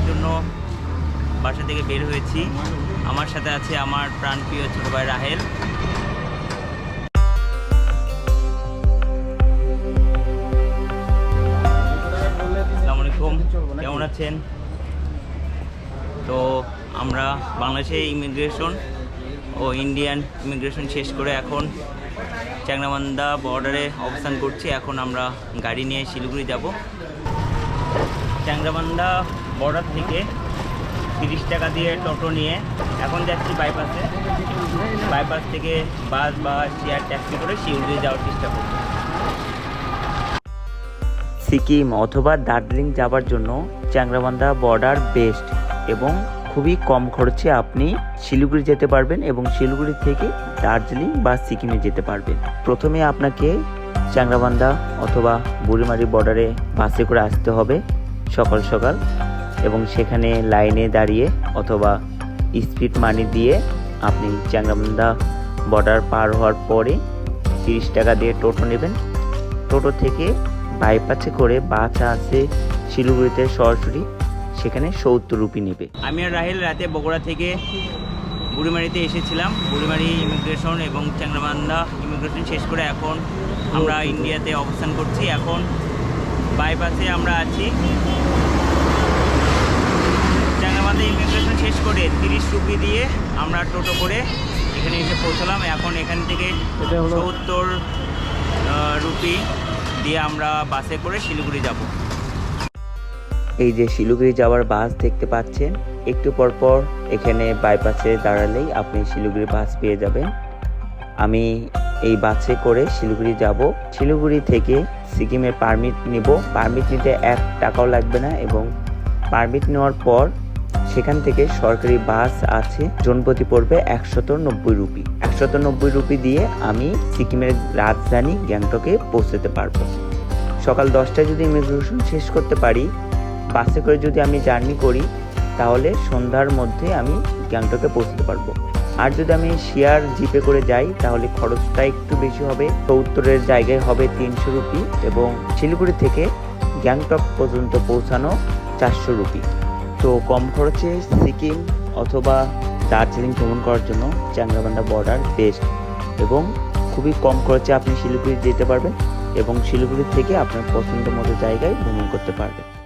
ভ্রমণের জন্য বাসা থেকে বের হয়েছি। আমার সাথে আছে আমার প্রাণপ্রিয় ছোট ভাই রাহেল। কেমন আছেন? তো আমরা বাংলাদেশে ইমিগ্রেশন ও ইন্ডিয়ান ইমিগ্রেশন শেষ করে এখন চ্যাংরাবান্ধা বর্ডারে অবস্থান করছি। এখন আমরা গাড়ি নিয়ে শিলিগুড়ি যাব। চ্যাংরাবান্ধা বর্ডার থেকে তিরিশ টাকা দিয়ে টোটো নিয়ে এখন যাচ্ছি বাইপাসে বাইপাস থেকে বাস বা শেয়ার ট্যাক্সি করে শিলিগুড়ি যাওয়ার চেষ্টা করছি সিকিম অথবা দার্জিলিং যাবার জন্য চ্যাংরাবান্ধা বর্ডার বেস্ট এবং খুবই কম খরচে আপনি শিলিগুড়ি যেতে পারবেন এবং শিলিগুড়ি থেকে দার্জিলিং বা সিকিমে যেতে পারবেন। প্রথমে আপনাকে চ্যাংরাবান্ধা অথবা বুড়িমারি বর্ডারে বাসে করে আসতে হবে সকাল সকাল। এবং সেখানে লাইনে দাঁড়িয়ে অথবা স্পিড মানি দিয়ে আপনি চ্যাংরাবান্ধা বর্ডার পার হওয়ার পরে তিরিশ টাকা দিয়ে টোটো নেবেন। টোটো থেকে বাইপাসে করে বাস আছে শিলিগুড়িতে সরাসরি, সেখানে সত্তর রুপি নেবে। আমি আর রাহেল রাতে বগুড়া থেকে বুড়িমারিতে এসেছিলাম। বুড়িমারি ইমিগ্রেশন এবং চ্যাংরাবান্ধা ইমিগ্রেশন শেষ করে এখন আমরা ইন্ডিয়াতে অবস্থান করছি। এখন বাইপাসে আমরা আছি চ্যাংরাবান্ধা ইমিগ্রেশন শেষ করে তিরিশ রুপি দিয়ে আমরা টোটো করে এখানে এসে পৌঁছলাম। এখন এখান থেকে সত্তর রুপি দিয়ে আমরা বাসে করে শিলিগুড়ি যাব। এই যে শিলিগুড়ি যাওয়ার বাস দেখতে পাচ্ছেন একটু পর পর এখানে বাইপাসে দাঁড়ালেই আপনি শিলিগুড়ি বাস পেয়ে যাবেন। আমি এই বাসে করে শিলিগুড়ি যাব। শিলিগুড়ি থেকে সিকিমের পারমিট নিব। পারমিট নিতে এক টাকাও লাগবে না এবং পারমিট নেওয়ার পর সেখান থেকে সরকারি বাস আছে, জনপ্রতি পড়বে একশত নব্বই রুপি। একশত নব্বই রুপি দিয়ে আমি সিকিমের রাজধানী গ্যাংটকে পৌঁছতে পারব। সকাল দশটায় যদি ইমিগ্রেশন শেষ করতে পারি, বাসে করে যদি আমি জার্নি করি, তাহলে সন্ধ্যার মধ্যে আমি গ্যাংটকে পৌঁছতে পারব। আর যদি আমি শেয়ার জিপে করে যাই, তাহলে খরচটা একটু বেশি হবে। সত্তরের জায়গায় হবে তিনশো রুপি এবং শিলিগুড়ি থেকে গ্যাংটক পর্যন্ত পৌঁছানো চারশো রুপি। তো কম খরচে সিকিম অথবা দার্জিলিং ভ্রমণ করার জন্য চ্যাংরাবান্ধা বর্ডার বেস্ট এবং খুবই কম খরচে আপনি শিলিগুড়ি যেতে পারবেন এবং শিলিগুড়ি থেকে আপনার পছন্দ মতো জায়গায় ভ্রমণ করতে পারবেন।